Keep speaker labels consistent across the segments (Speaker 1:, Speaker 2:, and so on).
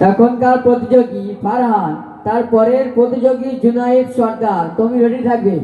Speaker 1: এখনকার প্রতিযোগী ফারহান তারপরের প্রতিযোগী জুনাইদ সর্দার। তুমি রেডি থাকবে?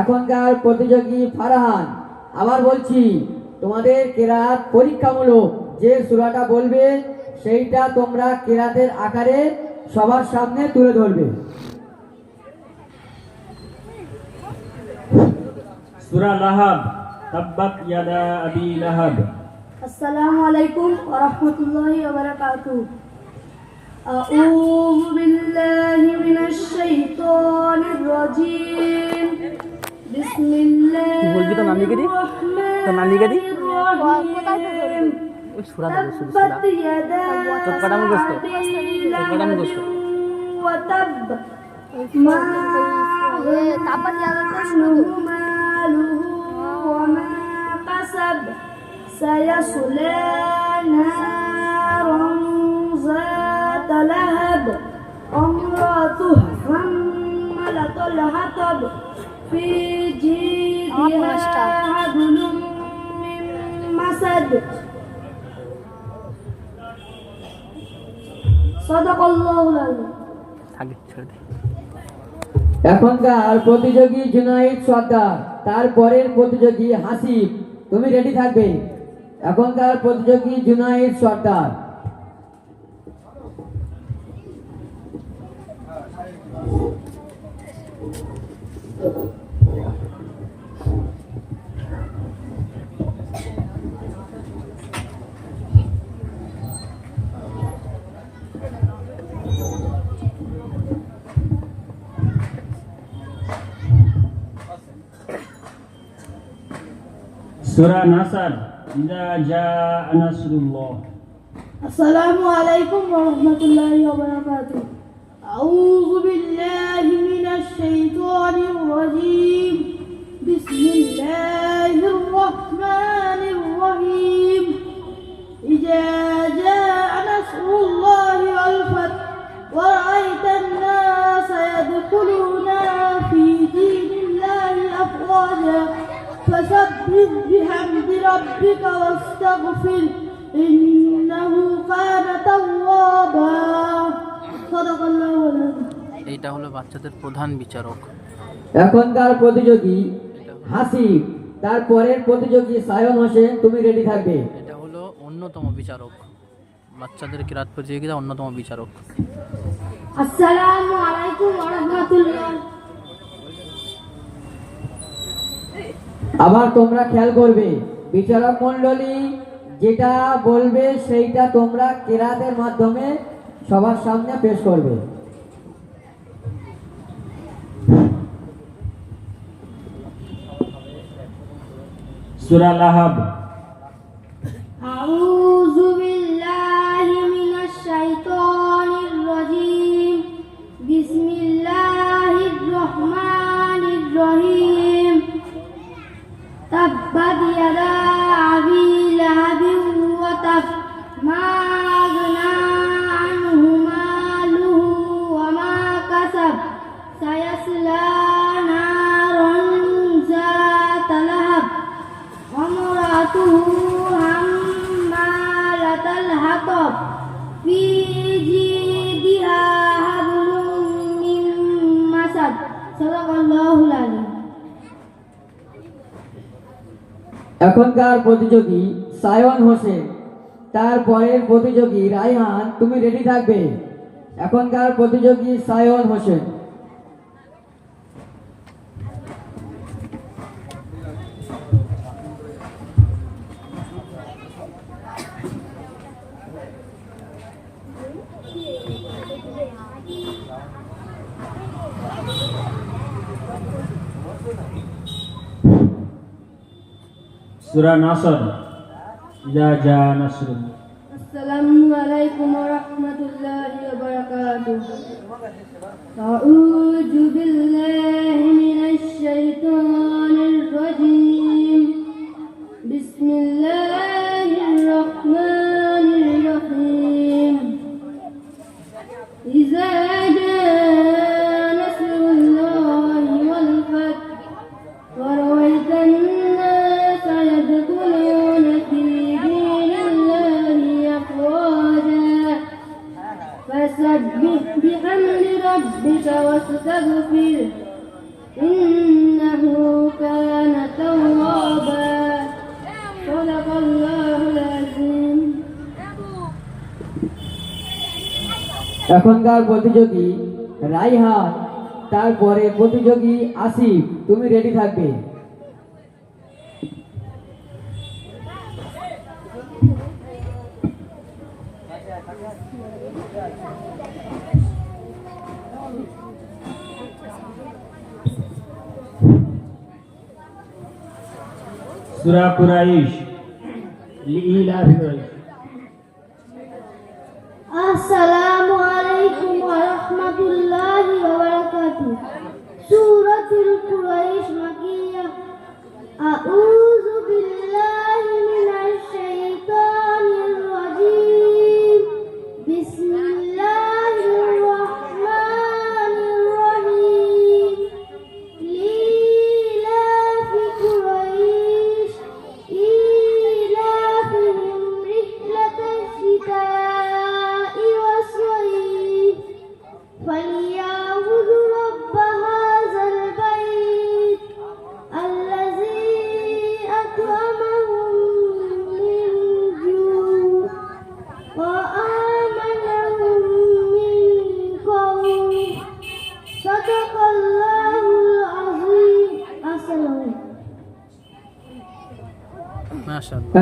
Speaker 1: এখনকার প্রতিযোগী ফারহান আবার বলছি তোমাদের কেরাত পরীক্ষামূলক যে সুরাটা বলবে সেইটা তোমরা কেরাতের আকারে সবার সামনে তুলে ধরবে।
Speaker 2: সুরা লাহাব তাব্বাত ইয়াদা আবি লাহাব।
Speaker 3: আসসালামু আলাইকুম ওয়া রাহমাতুল্লাহি ওয়া বারাকাতুহু। أعوذ بالله من الشيطان الرجيم بسم الله الرحمن
Speaker 4: الرحيم
Speaker 3: تبت يدا أبي وتب ما عنه ماله وما كسب سيصلى نارا زاهية لهب امرأته حملة الحطب في جيدها حبل من مسد صدق الله العظيم
Speaker 4: থাকবে ছেড়ে দে
Speaker 1: এখনকার প্রতিযোগী জুনাইদ সর্দার তারপরের প্রতিযোগী হাসিব তুমি রেডি থাকবে এখনকার প্রতিযোগী জুনাইদ সর্দার
Speaker 2: Surah Nasr.
Speaker 3: Idza jaa nasrullah. Assalamualaikum warahmatullahi wabarakatuh. A'udhu billahi الشيطان الرجيم. بسم الله الرحمن الرحيم. إذا جاء نصر الله والفتح ورأيت الناس يدخلون في دين الله أفواجا فسبح بحمد ربك واستغفر إنه كان توابا.
Speaker 4: এটা হলো বাচ্চাদের প্রধান বিচারক।
Speaker 1: এখনকার প্রতিযোগী হাসি তারপরের প্রতিযোগী সায়ন হোসেন তুমি রেডি থাকবে?
Speaker 4: এটা হলো অন্যতম বিচারক। বাচ্চাদের ক্রীড়া প্রতিযোগিতা অন্যতম বিচারক।
Speaker 3: আসসালামু আলাইকুম ওয়া রাহমাতুল্লাহ।
Speaker 1: আবার তোমরা খেয়াল করবে বিচারক মণ্ডলী যেটা বলবে সেইটা তোমরা ক্রীড়াদের মাধ্যমে সবার সামনে পেশ করবে।
Speaker 2: সুরা লাহাব।
Speaker 3: আউযু বিল্লাহি মিনাশ শাইতানির রাজীম। বিসমিল্লাহির রহমানির রহিম। তাব্বাত ইয়াদা আবি লাহাবিন ওয়া তাব মা আনহু মালুহু ওয়া মা কাসাব। সায়াসলা وامرأته حمالة الحطب في جيدها حبل من مسد صدق الله العظيم
Speaker 1: এখনকার প্রতিযোগী সায়ন হোসেন তারপরের প্রতিযোগী রায়হান তুমি রেডি থাকবে এখনকার প্রতিযোগী সায়ন হোসেন
Speaker 2: সুরা নাসর।
Speaker 3: যা যা নাসর। আসসালামু আলাইকুম ওয়া রাহমাতুল্লাহি ওয়া বারাকাতুহু।
Speaker 1: এখনকার প্রতিযোগী রাইহান তারপরে প্রতিযোগী আসিফ তুমি রেডি থাকবে?
Speaker 2: সুরা কুরাইশ।
Speaker 3: আসসালাম আলাইকুম ওয়া রাহমাতুল্লাহি ওয়া বারাকাতুহু সূরাতুল কুরাইশ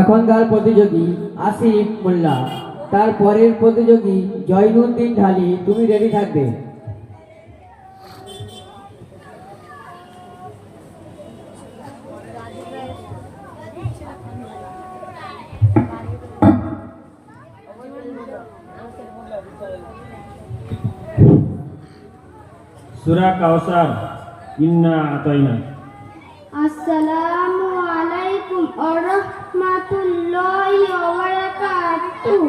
Speaker 1: এখনকার প্রতিযোগী আসিফ মোল্লা। তার পরের প্রতিযোগী জয়নুদ্দিন ঢালি। তুমি রেডি থাকবে?
Speaker 2: সুরা কাউসার ইন্না আতাইনা।
Speaker 3: আসসালামু আলাইকুম। ওয়া ওয়া বারাকাতুহু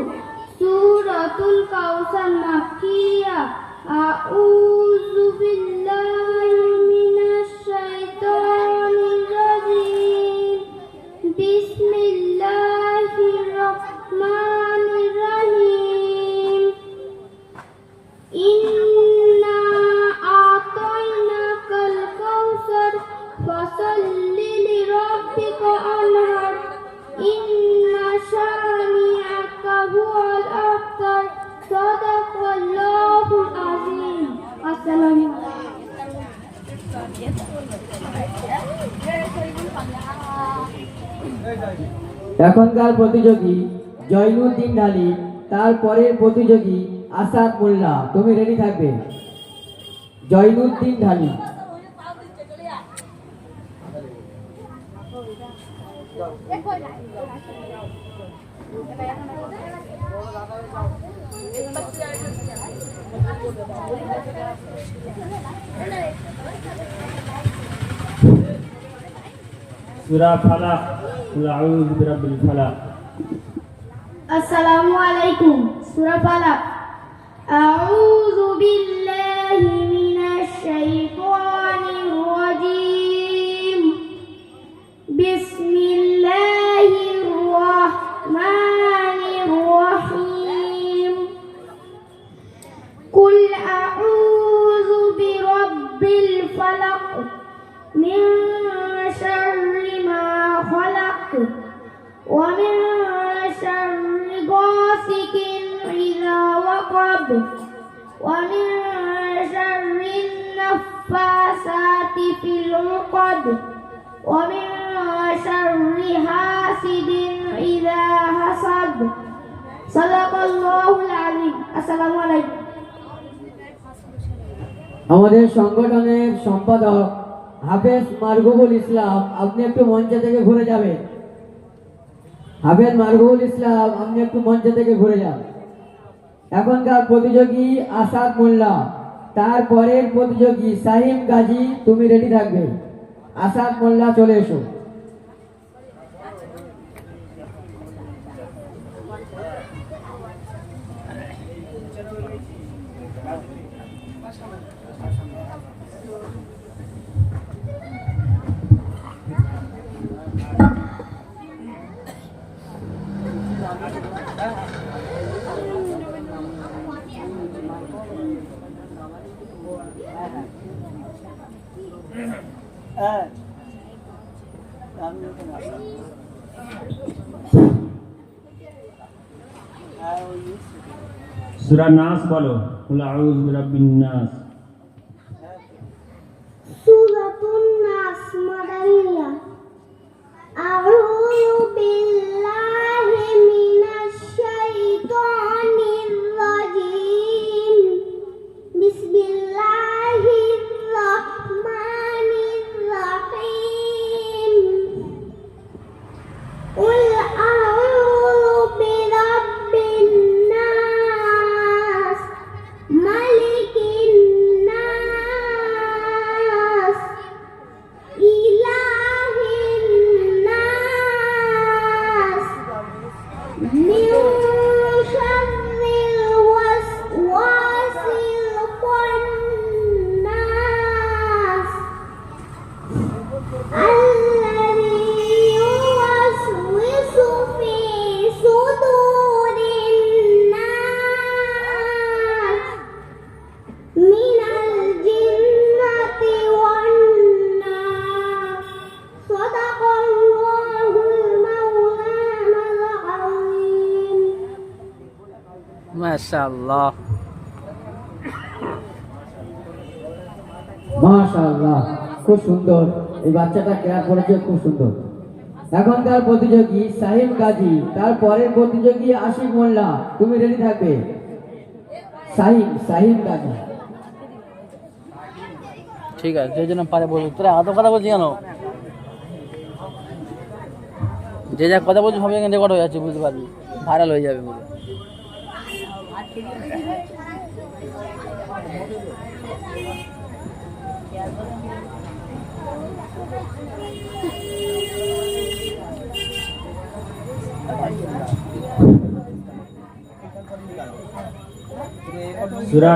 Speaker 3: সূরাতুল কাউসার মাক্কিয়া আউযু
Speaker 1: এখনকার প্রতিযোগী জয়নুদ্দিন ডালি তারপরের প্রতিযোগী আসাদ মোল্লা। তুমি রেডি থাকবে? জয়নুদ্দিন ঢালি
Speaker 3: সুরা ফালাক সুরা আউযু বিরাব্বিল ফালাক আসসালামু আলাইকুম সুরা ফালাক আউযু বিল্লাহ
Speaker 1: আমাদের সংগঠনের সম্পাদক হাফেজ মারগুবুল ইসলাম, আপনি একটু মঞ্চে থেকে ঘুরে যাবেন। হাফেজ মারগুবুল ইসলাম, আপনি একটু মঞ্চে থেকে ঘুরে যান। এখনকার প্রতিযোগী আসাদ মোল্লা তারপরের প্রতিযোগী সাহিম গাজী, তুমি রেডি থাকবে। আসাদ মোল্লা, চলে এসো।
Speaker 2: সুরা নাস বলো নাস।
Speaker 4: মাশাআল্লাহ।
Speaker 1: মাশাআল্লাহ খুব সুন্দর। এই বাচ্চাটা কেয়ার করেছে খুব সুন্দর। এখনকার প্রতিযোগী গাজী প্রতিযোগী আশিক মোল্লা। তুমি রেডি থাকবে? গাজী
Speaker 4: ঠিক আছে যে জন্য পারে বলব তোরা এত কথা বলছি কেন? যে যা কথা বলছি সবাই রেকর্ড হয়ে যাচ্ছে বুঝতে পারবি। ভাইরাল হয়ে যাবে বলে
Speaker 2: Surah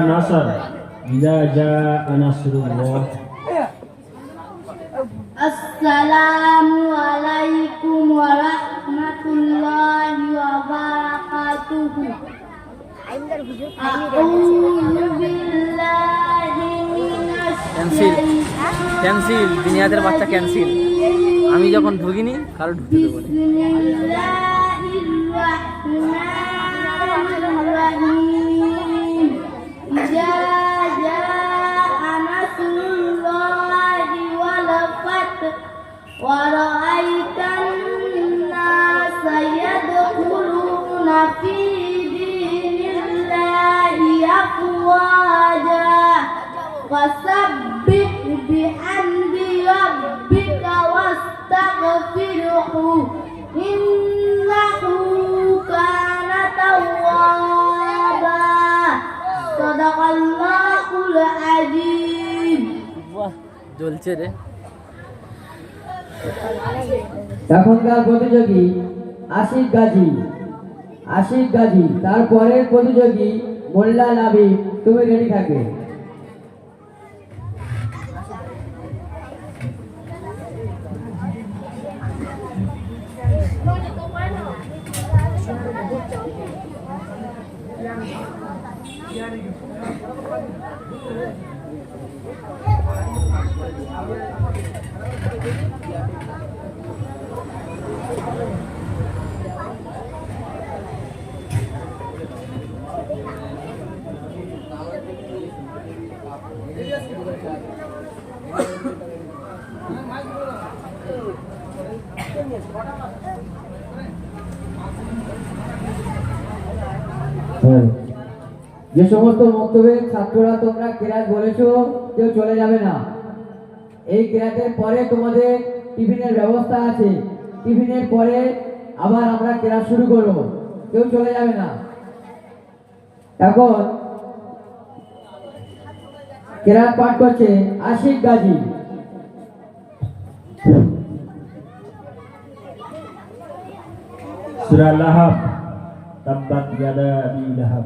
Speaker 2: Nasr. Bila
Speaker 3: ja'a nasrullah. Assalamualaikum warahmatullahi wabarakatuh. Cancel cancel. আইনি
Speaker 4: ক্যান্সেল। ক্যান্সিল বাচ্চা ক্যান্সিল। আমি যখন ঢুকিনি কারও ঢুকতে দেবো না।
Speaker 3: فسبح بحمد ربك واستغفره إنه كان توابا صدق الله العظيم
Speaker 4: বাহ জ্বলছে রে
Speaker 1: এখনকার প্রতিযোগী আশিক গাজী আশিক গাজী তার পরের প্রতিযোগী মোল্লা নাবি তুমি রেডি থাকবে হ্যাঁ। যে সমস্ত বক্তব্যের ছাত্ররা তোমরা কেরাত বলেছ, কেউ চলে যাবে না। এই কেরাতের পরে তোমাদের টিফিনের ব্যবস্থা আছে। টিফিনের পরে আবার আমরা কেরাত শুরু করব। কেউ চলে যাবে না। এখন কেরাত পাঠ করছে আশিক গাজী।
Speaker 2: সুরা লাহাব তাব্বাত ইয়াদা আবি লাহাব।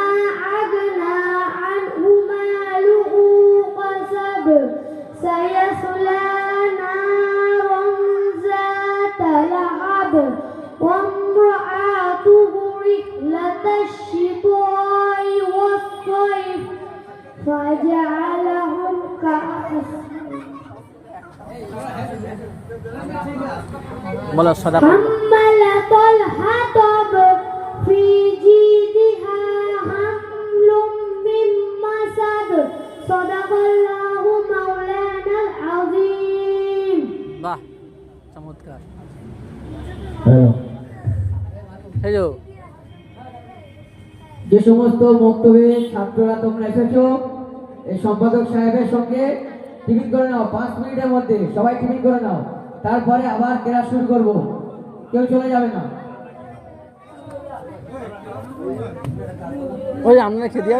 Speaker 3: يصبر سيصلى نارا ذات لهب وامرأته رحلة الشتاء والصيف. فجعلهم كأحسن ملا
Speaker 4: صدقة. চমৎকার
Speaker 1: যে সমস্ত বক্তব্যে ছাত্ররা তোমরা এসেছ এই সম্পাদক সাহেবের সঙ্গে টিফিন করে নাও পাঁচ মিনিটের মধ্যে সবাই টিফিন করে নাও তারপরে আবার ক্লাস শুরু করব। কেউ চলে যাবে না।
Speaker 4: ওই আমরা খেতে